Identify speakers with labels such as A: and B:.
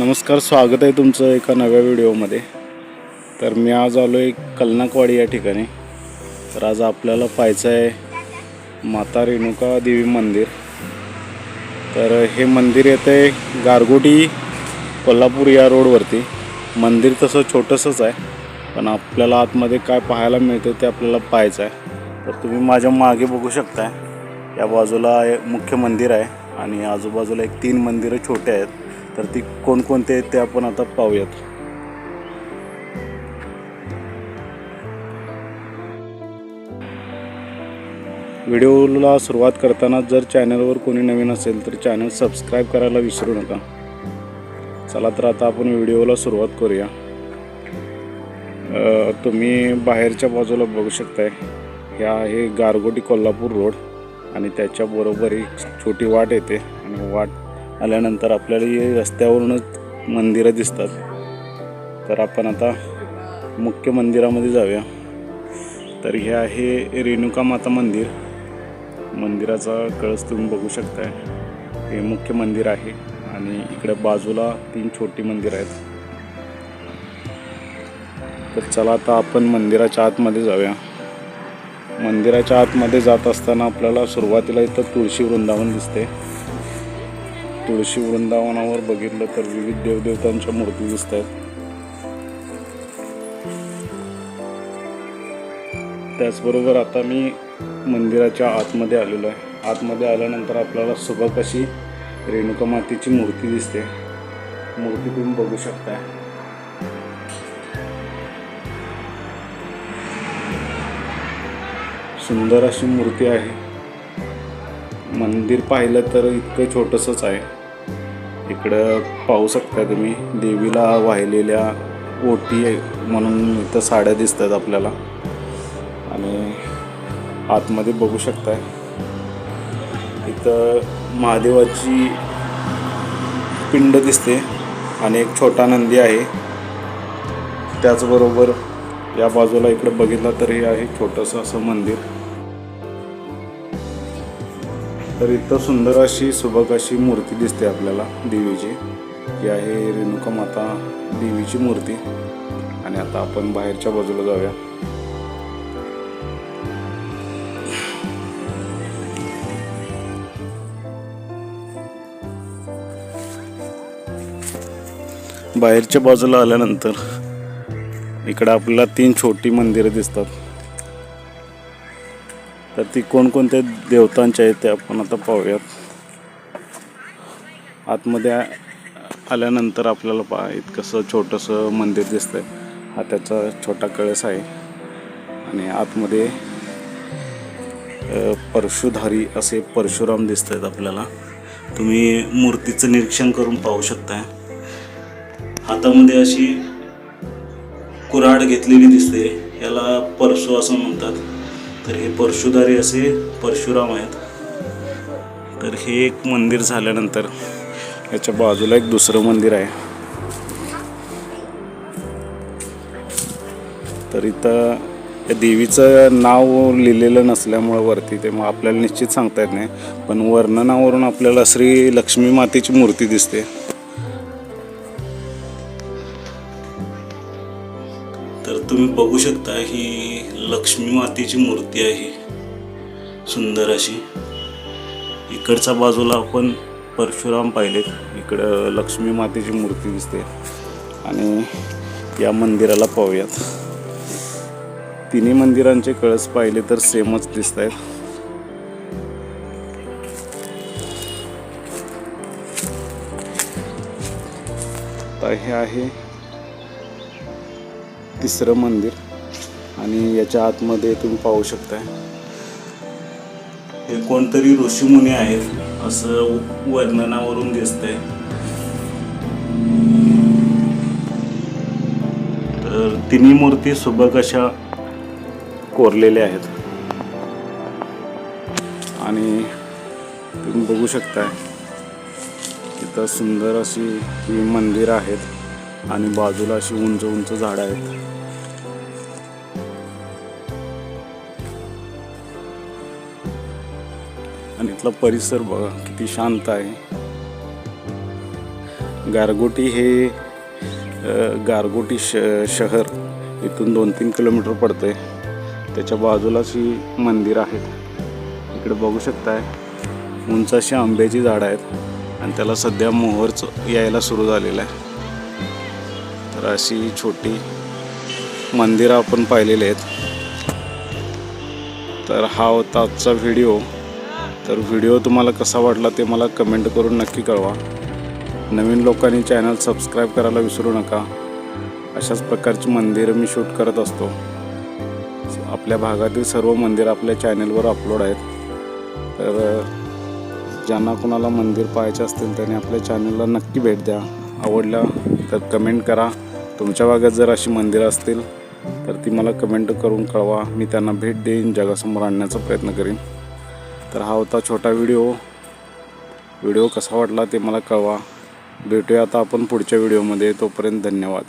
A: नमस्कार स्वागत आहे तुमचं एका नव्या व्हिडिओमध्ये. तर मी आज आलो आहे कलनाकवाडी या ठिकाणी. तर आज आपल्याला पाहायचं आहे माता रेणुका देवी मंदिर. तर हे मंदिर येतं आहे गारगोटी कोल्हापूर या रोडवरती. मंदिर तसं छोटंसंच आहे पण आपल्याला आतमध्ये काय पाहायला मिळतं ते आपल्याला पाहायचं आहे. तर तुम्ही माझ्या मागे बघू शकताय. या बाजूला मुख्य मंदिर आहे आणि आजूबाजूला एक तीन मंदिरं छोटे आहेत. तर ती कोणकोणते आहेत ते आपण आता पाहूयात. व्हिडिओला सुरुवात करताना जर चॅनलवर कोणी नवीन असेल तर चॅनल सबस्क्राईब करायला विसरू नका. चला तर आता आपण व्हिडिओला सुरुवात करूया. तुम्ही बाहेरच्या बाजूला बघू शकताय. हे आहे गारगोटी कोल्हापूर रोड आणि त्याच्याबरोबर एक छोटी वाट येते आणि वाट आल्यानंतर आपल्याला रस्त्यावरूनच मंदिरं दिसतात. तर आपण आता मुख्य मंदिरामध्ये जाऊया. तर हे आहे रेणुका माता मंदिर. मंदिराचा कळस तुम्ही बघू शकताय. हे मुख्य मंदिर आहे आणि इकडे बाजूला तीन छोटी मंदिरं आहेत. तर चला आता आपण मंदिराच्या आतमध्ये जाऊया. मंदिराच्या आतमध्ये जात असताना आपल्याला सुरुवातीला इथं तुळशी वृंदावन दिसते. तुळशी वृंदावनावर बघितलं तर विविध देवदेवतांच्या मूर्ती दिसत आहेत त्याचबरोबर आता मी मंदिराच्या आतमध्ये आलेलो आहे. आतमध्ये आल्यानंतर आपल्याला सुबक अशी रेणुका मातेची मूर्ती दिसते. मूर्ती तुम्ही बघू शकताय. सुंदर अशी मूर्ती आहे. मंदिर पाहिलं तर इतकं छोटंसंच आहे. इकडं पाहू शकता तुम्ही. देवीला वाहिलेल्या ओटी आहे म्हणून इथं साड्या दिसतात आपल्याला. आणि आतमध्ये बघू शकताय. इथं महादेवाची पिंड दिसते आणि एक छोटा नंदी आहे. त्याचबरोबर या बाजूला इकडं बघितलं तर हे आहे छोटंसं असं मंदिर. तर इथं सुंदर अशी सुबक अशी मूर्ती दिसते आपल्याला देवीची. ही आहे रेणुका माता देवीची मूर्ती. आणि आता आपण बाहेरच्या बाजूला जाऊया. बाहेरच्या बाजूला आल्यानंतर इकडं आपल्याला तीन छोटी मंदिरं दिसतात. तर ती कोणकोणत्या देवतांच्या आहेत ते आपण आता पाहूयात. आतमध्ये आल्यानंतर आपल्याला पहा इतकंसं छोटंसं मंदिर दिसतंय. हा त्याचा छोटा कळस आहे. आणि आतमध्ये परशुधारी असे परशुराम दिसत आहेत आपल्याला. तुम्ही मूर्तीचं निरीक्षण करून पाहू शकताय. हातामध्ये अशी कुऱ्हाड घेतलेली दिसते. याला परशु असं म्हणतात. तर हे परशुधारी असे परशुराम आहेत. तर हे एक मंदिर झाल्यानंतर याच्या बाजूला एक दुसरं मंदिर आहे. तर इथं त्या देवीचं नाव लिहिलेलं नसल्यामुळं वरती ते मग आपल्याला निश्चित सांगता येत नाही. पण वर्णनावरून आपल्याला श्री लक्ष्मी मातेची मूर्ती दिसते. तर तुम्ही बघू शकता ही लक्ष्मी मातेची मूर्ती आहे. सुंदर अशी. इकडच्या बाजूला आपण परशुराम पाहिलेत. इकडं लक्ष्मी मातेची मूर्ती दिसते. आणि या मंदिराला पाहूयात. तिन्ही मंदिरांचे कळस पाहिले तर सेमच दिसत आहेत आता हे आहे तिसरं मंदिर आणि याच्या आतमध्ये तुम्ही पाहू शकताय. हे कोणतरी ऋषीमुनी आहेत असं वर्णनावरून दिसतंय. तर तिन्ही मूर्ती सुबक अशा कोरलेल्या आहेत. आणि तुम्ही बघू शकताय इथं सुंदर अशी ही मंदिरं आहेत आणि बाजूला अशी उंच उंच झाडं आहेत. इथला परिसर बघा किती शांत आहे. गारगोटी हे गारगोटी श शहर इथून दोन तीन किलोमीटर पडतं आहे त्याच्या बाजूलाच ही मंदिर आहेत इकडे बघू शकताय उंच अशी आंब्याची झाडं आहेत आणि त्याला सध्या मोहरच यायला सुरू झालेलं आहे. तर अशी छोटी मंदिरं आपण पाहिलेली आहेत. तर हा होता आजचा व्हिडिओ. तर व्हिडिओ तुम्हाला कसा वाटला ते मला कमेंट करून नक्की कळवा. नवीन लोकांनी चॅनल सबस्क्राईब करायला विसरू नका. अशाच प्रकारची मंदिरं मी शूट करत असतो. आपल्या भागातील सर्व मंदिरं आपल्या चॅनलवर अपलोड आहेत. तर ज्यांना कोणाला मंदिर पाहायचे असतील त्यांनी आपल्या चॅनलला नक्की भेट द्या. आवडलं तर कमेंट करा. तुमच्या भागात जर अशी मंदिरं असतील तर ती मला कमेंट करून कळवा. मी त्यांना भेट देईन जगासमोर आणण्याचा प्रयत्न करीन. तर हा होता छोटा व्हिडिओ. व्हिडिओ कसा वाटला ते मला कळवा. भेटूया आता आपण पुढच्या व्हिडिओमध्ये. तोपर्यंत धन्यवाद.